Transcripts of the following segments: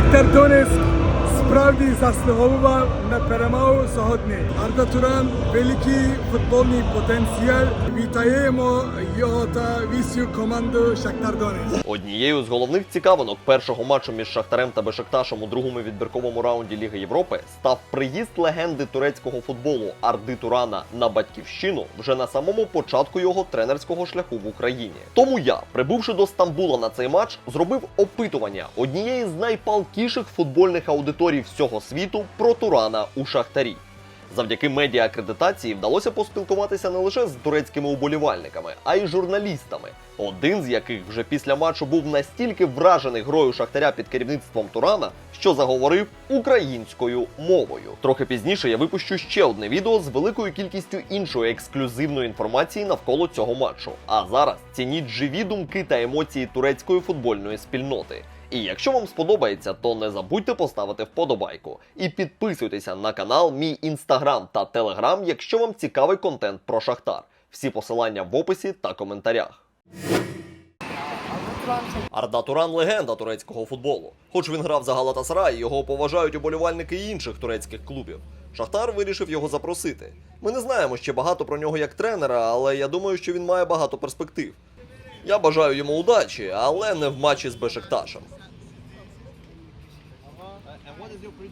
Шахтар Донецьк справді заслуговував на перемогу сьогодні. Арда Туран великий футбольний потенціал. Вітаємо його та всю команду Шахтар Донецьк. Однією з головних цікавинок першого матчу між Шахтарем та Бешикташем у другому відбірковому раунді Ліги Європи став приїзд легенди турецького футболу Арди Турана на батьківщину вже на самому початку його тренерського шляху в Україні. Тому я, прибувши до Стамбула на цей матч, зробив опитування однієї з найпалкіших футбольних аудиторій всього світу про Турана у Шахтарі. Завдяки медіа акредитації вдалося поспілкуватися не лише з турецькими уболівальниками, а й журналістами. Один з яких вже після матчу був настільки вражений грою Шахтаря під керівництвом Турана, що заговорив українською мовою. Трохи пізніше я випущу ще одне відео з великою кількістю іншої ексклюзивної інформації навколо цього матчу. А зараз цініть живі думки та емоції турецької футбольної спільноти. І якщо вам сподобається, то не забудьте поставити вподобайку. І підписуйтеся на канал, мій інстаграм та телеграм, якщо вам цікавий контент про Шахтар. Всі посилання в описі та коментарях. Арда Туран легенда турецького футболу. Хоч він грав за Галатасарай, його поважають уболівальники інших турецьких клубів. Шахтар вирішив його запросити. Ми не знаємо ще багато про нього як тренера, але я думаю, що він має багато перспектив. Я бажаю йому удачі, але не в матчі з Бешикташем.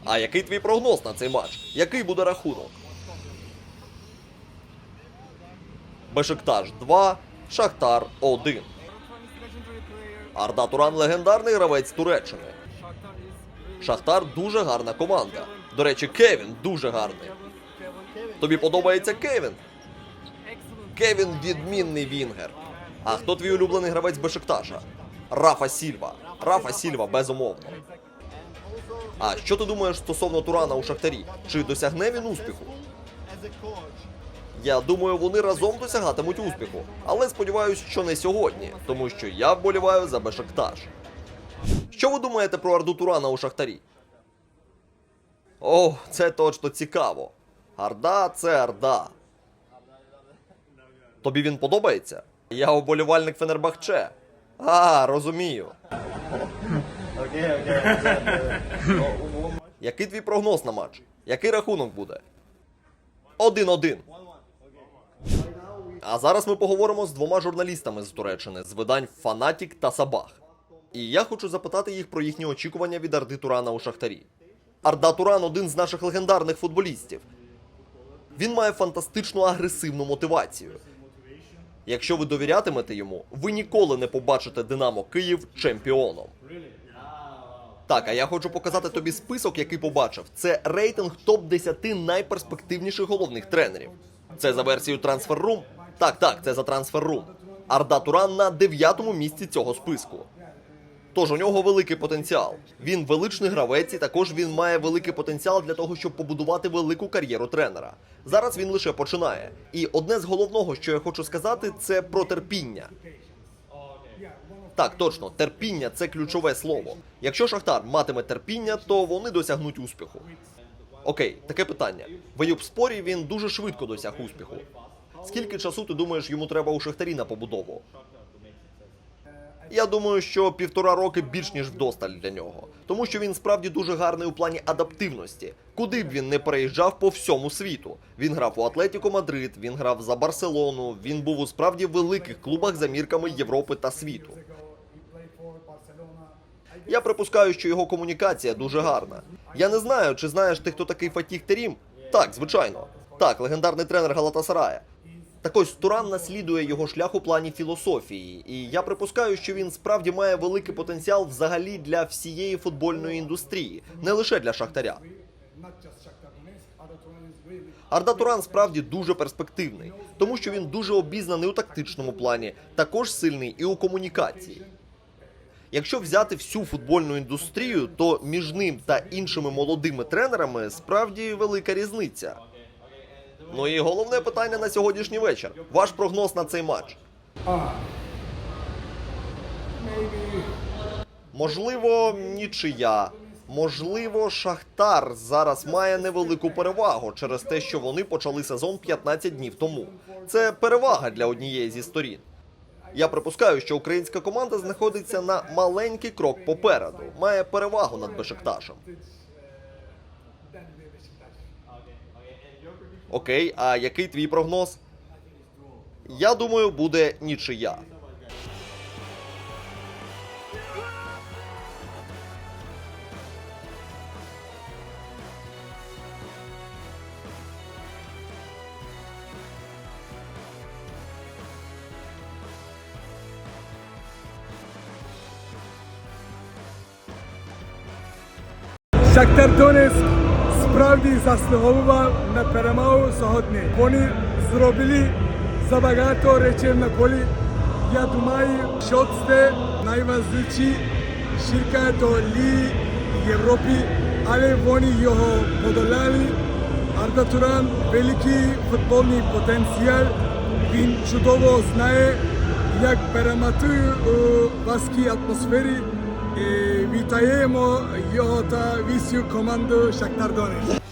А який твій прогноз на цей матч? Який буде рахунок? Бешикташ 2, Шахтар 1. Арда Туран легендарний гравець Туреччини. Шахтар дуже гарна команда. До речі, Кевін дуже гарний. Тобі подобається Кевін? Кевін відмінний вінгер. А хто твій улюблений гравець Бешикташа? Рафа Сільва. Рафа Сільва, безумовно. А що ти думаєш стосовно Турана у Шахтарі? Чи досягне він успіху? Я думаю, вони разом досягатимуть успіху, але сподіваюся, що не сьогодні, тому що я вболіваю за Бешикташ. Що ви думаєте про Арду Турана у Шахтарі? О, це точно цікаво. Арда це Арда. Тобі він подобається? Я оболівальник Фенербахче. А, розумію. Який твій прогноз на матч? Який рахунок буде? 1-1. А зараз ми поговоримо з двома журналістами з Туреччини з видань Фанатік та Сабах. І я хочу запитати їх про їхні очікування від Арди Турана у Шахтарі. Арда Туран один з наших легендарних футболістів. Він має фантастичну агресивну мотивацію. Якщо ви довірятимете йому, ви ніколи не побачите Динамо Київ чемпіоном. Так, а я хочу показати тобі список, який побачив. Це рейтинг топ-10 найперспективніших головних тренерів. Це за версією Transfer.ru? Так, так, це за Transfer.ru. Арда Туран на дев'ятому місці цього списку. Тож у нього великий потенціал. Він величний гравець, і також він має великий потенціал для того, щоб побудувати велику кар'єру тренера. Зараз він лише починає. І одне з головного, що я хочу сказати, це про терпіння. Так, точно, терпіння це ключове слово. Якщо Шахтар матиме терпіння, то вони досягнуть успіху. Окей, таке питання. В Аюбспорі він дуже швидко досяг успіху. Скільки часу ти думаєш йому треба у Шахтарі на побудову? Я думаю, що півтора роки більш ніж вдосталь для нього, тому що він справді дуже гарний у плані адаптивності. Куди б він не переїжджав по всьому світу. Він грав у Атлетіко Мадрид, він грав за Барселону. Він був у справді великих клубах за мірками Європи та світу. Я припускаю, що його комунікація дуже гарна. Я не знаю, чи знаєш ти, хто такий Фатіх Терім? Так, звичайно. Так, легендарний тренер Галатасарая. Так Туран наслідує його шлях у плані філософії, і я припускаю, що він справді має великий потенціал взагалі для всієї футбольної індустрії, не лише для Шахтаря. Арда Туран справді дуже перспективний, тому що він дуже обізнаний у тактичному плані, також сильний і у комунікації. Якщо взяти всю футбольну індустрію, то між ним та іншими молодими тренерами справді велика різниця. Ну і головне питання на сьогоднішній вечір. Ваш прогноз на цей матч. Можливо, нічия. Можливо, Шахтар зараз має невелику перевагу через те, що вони почали сезон 15 днів тому. Це перевага для однієї зі сторін. Я припускаю, що українська команда знаходиться на маленький крок попереду, має перевагу над Бешикташем. Окей, а який твій прогноз? Я думаю, буде нічия. Шахтар Донецьк справді заслуговував на перемогу сьогодні. Вони зробили забагато речей на полі. Я думаю, що це найважливіші шірка до Ліги Європи, але вони його подолали. Арда Туран великий футбольний потенціал. Він чудово знає, як перемати у важкій атмосфері. І вітаємо його та всю команду Шахтар Донецьк.